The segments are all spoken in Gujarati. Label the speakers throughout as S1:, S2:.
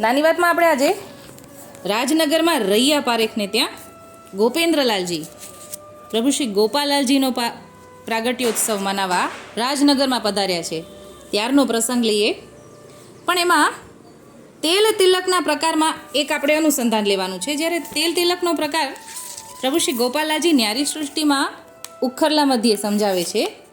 S1: નાની વાતમાં આપણે આજે રાજનગરમાં રૈયા પારેખને ત્યાં ગોપેન્દ્રલાલજી, પ્રભુ શ્રી ગોપાલાલજીનો પ્રાગટ્યોત્સવ મનાવવા રાજનગરમાં પધાર્યા છે. ત્યારનો પ્રસંગ લઈએ. પણ એમાં તેલ તિલકના પ્રકારમાં એક આપણે અનુસંધાન લેવાનું છે. જ્યારે તેલ તિલકનો પ્રકાર પ્રભુ શ્રી ગોપાલાજી ન્યારી સૃષ્ટિમાં ઉખરલા મધ્યે સમજાવે છે.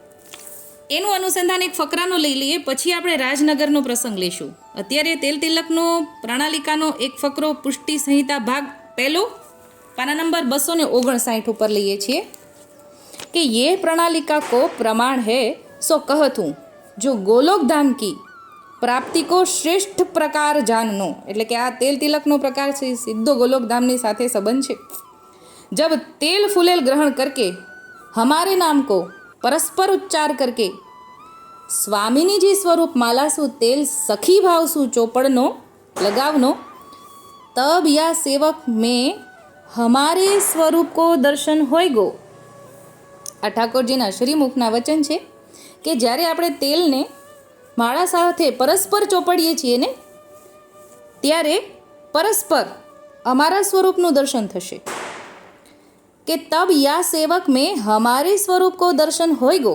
S1: એનું અનુસંધાન એક ફકરાનું લઈ લઈએ, પછી આપણે રાજનગરનો પ્રસંગ લઈશું. અત્યારે તેલ તિલકનો પ્રણાલિકાનો એક ફકરો પુષ્ટિ સંહિતા ભાગ પહેલો, પાના નંબર બસો ને ઓગણસાઠ ઉપર લઈએ છીએ. કે યે પ્રણાલિકા કો પ્રમાણ હે, સો કહત હું જો ગોલોક ધામ કી પ્રાપ્તિ કો શ્રેષ્ઠ પ્રકાર જાનનો, એટલે કે આ તેલ તિલકનો પ્રકાર છે સીધો ગોલોક ધામની સાથે સંબંધ છે. જબ તેલ ફૂલેલ ગ્રહણ કરકે, હમારે નામ કો પરસ્પર ઉચ્ચાર કરકે. સ્વામિનીજી સ્વરૂપ માલાસું તેલ સખી ભાવસું ચોપડનો લગાવનો, તબ યા સેવક મેં હમારે સ્વરૂપ કો દર્શન હોય ગો. આ ઠાકોરજીના શ્રીમુખના વચન છે કે જ્યારે આપણે તેલને માળા સાથે પરસ્પર ચોપડીએ છીએ ને, ત્યારે પરસ્પર અમારા સ્વરૂપનું દર્શન થશે. કે તબ યા સેવક में हमारे स्वरूप को दर्शन होएगो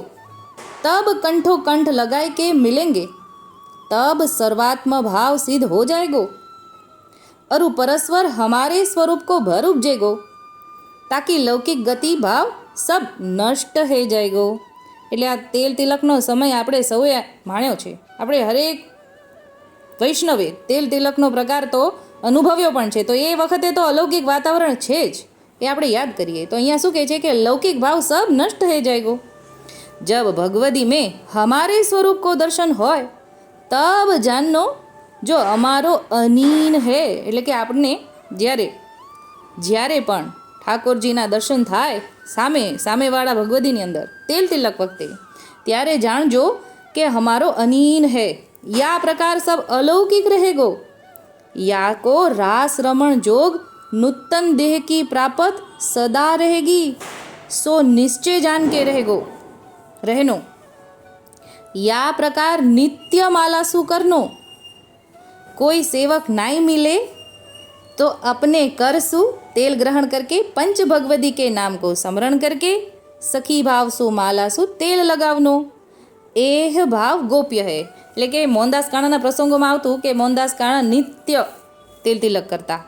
S1: तब कंठो कंठ लगाए के मिलेंगे तब सर्वात्म भाव सिद्ध हो जाएगो अरु परस्पर हमारे स्वरूप को भर उपजेगो તાકી લૌકિક ગતિ ભાવ સબ નષ્ટ થઈ જાયગો એટલે આ તેલ તિલકનો સમય આપણે સૌએ માણ્યો છે આપણે હરેક વૈષ્ણવે તેલ તિલકનો પ્રકાર તો અનુભવ્યો પણ છે તો એ વખતે તો અલૌકિક વાતાવરણ છે જ એ આપણે યાદ કરીએ. તો અહીંયા શું કહે છે કે લૌકિક ભાવ સબ નષ્ટ થઈ જાયગો. જબ ભગવદી મેં હમારે સ્વરૂપ કો દર્શન હોય, તબ જાનનો જો અમારો અનીન હે. એટલે કે આપણને જ્યારે જ્યારે પણ ઠાકોરજીના દર્શન થાય સામે, સામેવાળા ભગવતીની અંદર, તેલ તિલક વખતે, ત્યારે જાણજો કે હમારો અનીન હૈ. યા પ્રકાર સબ અલૌકિક રહેગો. યા કો રાસ રમણ જોગ નૂતન દેહ કી પ્રાપત સદા રહેગી સો નિશ્ચય જાન કે રહેગો રહેનો યા પ્રકાર નિત્ય માલાસુ કરનો कोई सेवक नाई मिले तो अपने कर सु तेल ग्रहण करके पंच भगवती के नाम को स्मरण करके सखी भाव सु माला सु तेल लगावनो એહ ભાવ ગોપ્ય હે એટલે કે મોહનદાસ કાણાના પ્રસંગોમાં આવતું કે મોહનદાસ કાણા નિત્ય તેલ તિલક કરતા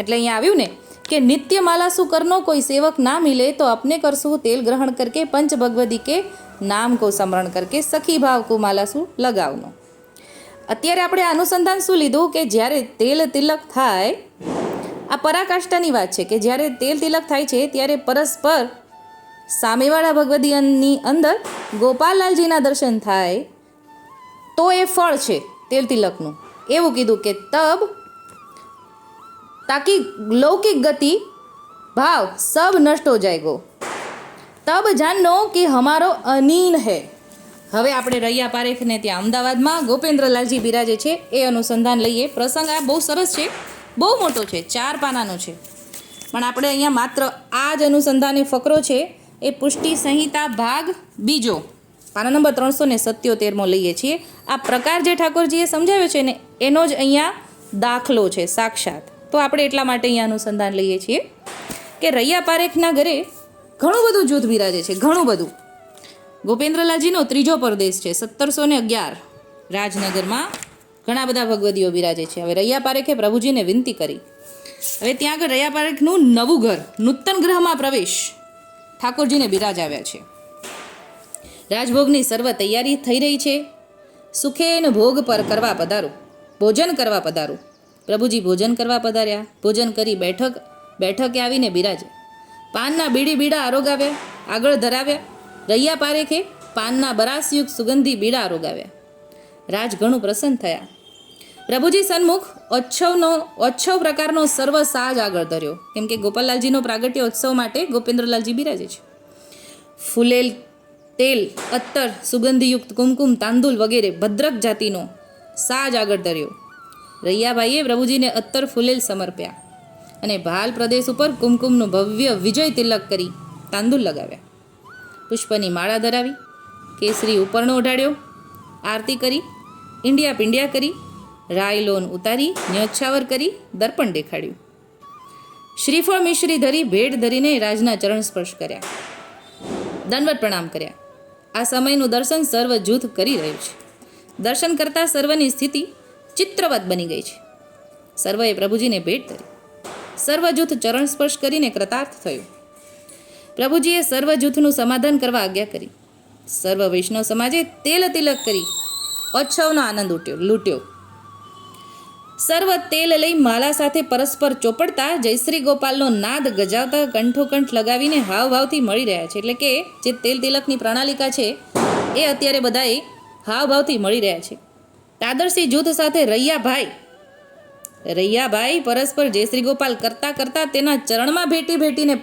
S1: એટલે અહીંયા આવ્યું ને કે નિત્ય માલાસુ કરનો? કોઈ સેવક ના મિલે તો અપને કરશું તેલ ગ્રહણ કરકે પંચ ભગવતી કે નામ કો સ્મરણ કરકે સખી ભાવ કો માલાસુ લગાવનો. અત્યારે આપણે અનુસંધાન શું લીધું કે જ્યારે તેલ તિલક થાય, આ પરાકાષ્ઠાની વાત છે કે જ્યારે તેલ તિલક થાય છે ત્યારે પરસ્પર સામેવાળા ભગવદીની અંદર ગોપાલલાલજીના દર્શન થાય, તો એ ફળ છે તેલ તિલકનું. એવું કીધું કે તબ તાકી લૌકિક ગતિ, ભાવ સબ નષ્ટ હો जाएगो તબ જાનનો કે હમારો અનીન હૈ. હવે આપણે રૈયા પારેખને ત્યાં અમદાવાદમાં ગોપેન્દ્રલાલજી બિરાજે છે. એ અનુસંધાન લઈએ. પ્રસંગ આ બહુ સરસ છે. બહુ મોટો છે. ચાર પાનાનો છે. પણ આપણે અહીંયા માત્ર આ જ અનુસંધાને ફકરો છે. એ પુષ્ટિ સંહિતા ભાગ બીજો. પાના નંબર ત્રણસો ને સત્યોતેરમો લઈએ છીએ. આ પ્રકાર જે ઠાકોરજીએ સમજાવ્યો છે ને, એનો જ અહીંયા દાખલો છે. સાક્ષાત. તો આપણે એટલા માટે અહીંયા અનુસંધાન લઈએ છીએ કે રૈયા પારેખના ઘરે ઘણું બધું જૂથ બિરાજે છે, ઘણું બધું. ગોપેન્દ્રલાલજીનો ત્રીજો પરદેશ છે, સત્તરસો ને અગિયાર રાજનગરમાં ઘણા બધા ભગવદીઓ બિરાજે છે. હવે રૈયા પારેખે પ્રભુજીને વિનંતી કરી. હવે ત્યાં આગળ રૈયા પારેખનું નવું ઘર, નૂતન ગ્રહમાં પ્રવેશ ઠાકોરજીને બિરાજ આવ્યા છે. રાજભોગની સર્વ તૈયારી થઈ રહી છે. સુખેન ભોગ પર કરવા પધારું, ભોજન કરવા પધારું. પ્રભુજી ભોજન કરવા પધાર્યા. ભોજન કરી બેઠક, બેઠકે આવીને બિરાજે. પાનના બીડી બીડા આરોગાવ્યા. આગળ ધરાવ્યા. રૈયા પારેખે પાનના બરાસયુક્ત સુગંધી બીડા આરોગાવ્યા. રાજ ઘણું પ્રસન્ન થયા. પ્રભુજી સન્મુખ ઓચ્છવનો ઓચ્છવ પ્રકારનો સર્વ સાજ આગળ ધર્યો. કેમ કે ગોપાલલાલજીનો પ્રાગટ્ય ઉત્સવ માટે ગોપેન્દ્રલાલજી બિરાજે છે. ફૂલેલ તેલ, અત્તર, સુગંધીયુક્ત કુમકુમ, તાંદુલ વગેરે ભદ્રક જાતિનો સાજ આગળ ધર્યો. રૈયાભાઈએ પ્રભુજીને અત્તર ફૂલેલ સમર્પ્યા અને ભાલ પ્રદેશ ઉપર કુમકુમનું ભવ્ય વિજય તિલક કરી તાંદુલ લગાવ્યા. પુષ્પની માળા ધરાવી, કેસરી ઉપરનો ઓઢાડ્યો આરતી કરી ઇન્ડિયા પિંડિયા કરી રાય લોન ઉતારી ન્યોછાવર કરી, દર્પણ દેખાડ્યું. શ્રીફળ મિશ્રી ધરી, ભેટ ધરીને રાજના ચરણ સ્પર્શ કર્યા. દંડવત પ્રણામ કર્યા. આ સમયનું દર્શન સર્વ જૂથ કરી રહ્યું છે. દર્શન કરતાં સર્વની સ્થિતિ ચિત્રવત બની ગઈ છે. સર્વએ પ્રભુજીને ભેટ ધરી. સર્વ જૂથ ચરણ સ્પર્શ કરીને કૃતાર્થ થયું. પ્રભુજીએ સર્વ જૂથનું સમાધાન કરવા આજ્ઞા કરી. સર્વ વૈષ્ણવ સમાજે તેલ તિલક કરી ઉત્સવનો આનંદ ઉટ્યો, લૂંટ્યો. સર્વ તેલ લઈ માલા સાથે પરસ્પર ચોપડતા જયશ્રી ગોપાલનો નાદ ગજાવતા કંઠોકંઠ લગાવીને હાવભાવથી મળી રહ્યા છે. એટલે કે જે તેલ તિલકની પ્રણાલિકા છે, એ અત્યારે બધાએ હાવભાવથી મળી રહ્યા છે. તાદરસી જૂથ સાથે રૈયાભાઈ. રૈયાભાઈ પરસ્પર જયશ્રી ગોપાલ કરતા કરતા તેના ચરણમાં ભેટી ભેટીને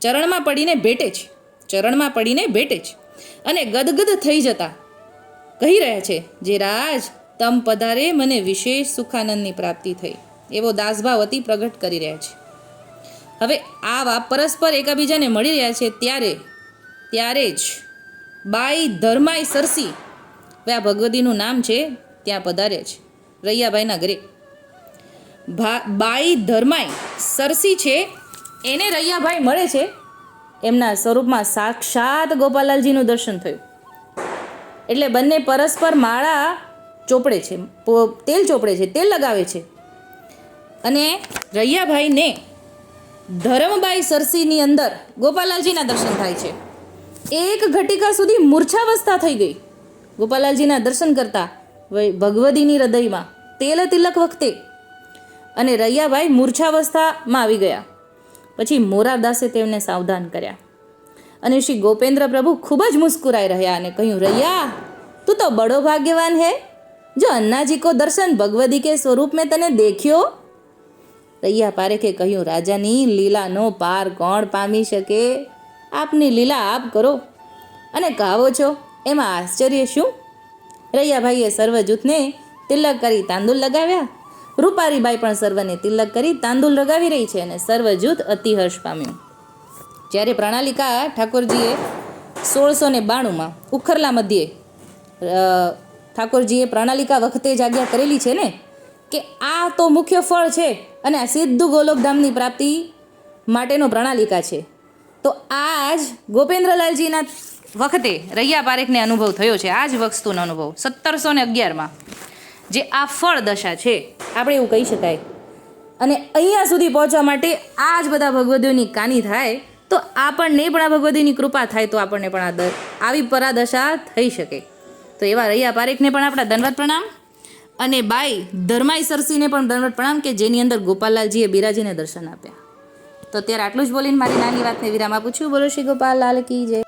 S1: ચરણમાં પડીને ભેટે છે. ચરણમાં પડીને ભેટે છે. અને ગદગદ થઈ જતા કહી રહ્યા છે, જે રાજ, તમ પધારે મને વિશેષ સુખાનંદની પ્રાપ્તિ થઈ. એવો દાસભાવ અતિ પ્રગટ કરી રહ્યા છે. હવે આવા પરસ્પર એકબીજાને મળી રહ્યા છે ત્યારે ત્યારે જ બાઈ ધર્માઈ સરસી હવે આ ભગવતીનું નામ છે, ત્યાં પધાર્યા છે. રૈયાભાઈના ઘરે. ભા, બાઈ ધર્માઈ સરસી છે, એને રૈયાભાઈ મળે છે. એમના સ્વરૂપમાં સાક્ષાત ગોપાલાલજીનું દર્શન થયું. એટલે બંને પરસ્પર માળા ચોપડે છે તેલ ચોપડે છે, તેલ લગાવે છે. અને રૈયાભાઈને ધરમબાઈ સરસીની અંદર ગોપાલાલજીના દર્શન થાય છે. એક ઘટિકા સુધી મૂર્છાવસ્થા થઈ ગઈ. ગોપાલાલજીના દર્શન કરતા ભગવદીની હૃદયમાં તેલ તિલક વખતે અને રૈયાભાઈ મૂર્છાવસ્થામાં આવી ગયા. પછી મોરારદાસે તેમને સાવધાન કર્યા. અને શ્રી ગોપેન્દ્ર પ્રભુ ખૂબ જ મુસ્કુરાઈ રહ્યા અને કહ્યું, રૈયા, તું તો બડો ભાગ્યવાન હે. જો અન્નાજી કો દર્શન ભગવદી કે સ્વરૂપ મેં તને દેખ્યો? રૈયા પારેખે કહ્યું, રાજાની લીલાનો પાર કોણ પામી શકે? આપની લીલા આપ કરો અને કહો છો. એમાં આશ્ચર્ય શું? રૈયાભાઈએ સર્વ જૂથને તિલક કરી તાંદુલ લગાવ્યા. રૂપારીબાઈ પણ સર્વને તિલક કરી તાંદુલ લગાવી રહી છે અને સર્વ જૂથ અતિહર્ષ પામ્યું. જ્યારે પ્રણાલિકા ઠાકોરજીએ સોળસો ને બાણુંમાં ઉખરલા મધ્યે ઠાકોરજીએ પ્રણાલિકા વખતે જ આજ્ઞા કરેલી છે ને, કે આ તો મુખ્ય ફળ છે અને આ સીધું ગોલોકધામની પ્રાપ્તિ માટેનો પ્રણાલિકા છે. તો આ જ ગોપેન્દ્રલાલજીના વખતે રૈયા પારેખને અનુભવ થયો છે, આ જ વસ્તુનો અનુભવ. સત્તરસો ને અગિયારમાં, જે આ ફળ દશા છે, આપણે એવું કહી શકાય. અને અહીંયા સુધી પહોંચવા માટે આ જ બધા ભગવદીઓની કાની થાય, તો આપણને પણ આ ભગવદીની કૃપા થાય, તો આપણને પણ આ આવી પરાદશા થઈ શકે. તો એવા રૈયા પારેખને પણ આપણા દંડવત પ્રણામ, અને બાઈ ધર્માઈ સરસીને પણ દંડવત પ્રણામ કે જેની અંદર ગોપાલલાલજીએ બિરાજીને દર્શન આપ્યા. તો અત્યારે આટલું જ બોલીને મારી નાની વાતને વિરામ આપું છું. બોલો શ્રી ગોપાલ લાલ કી જય.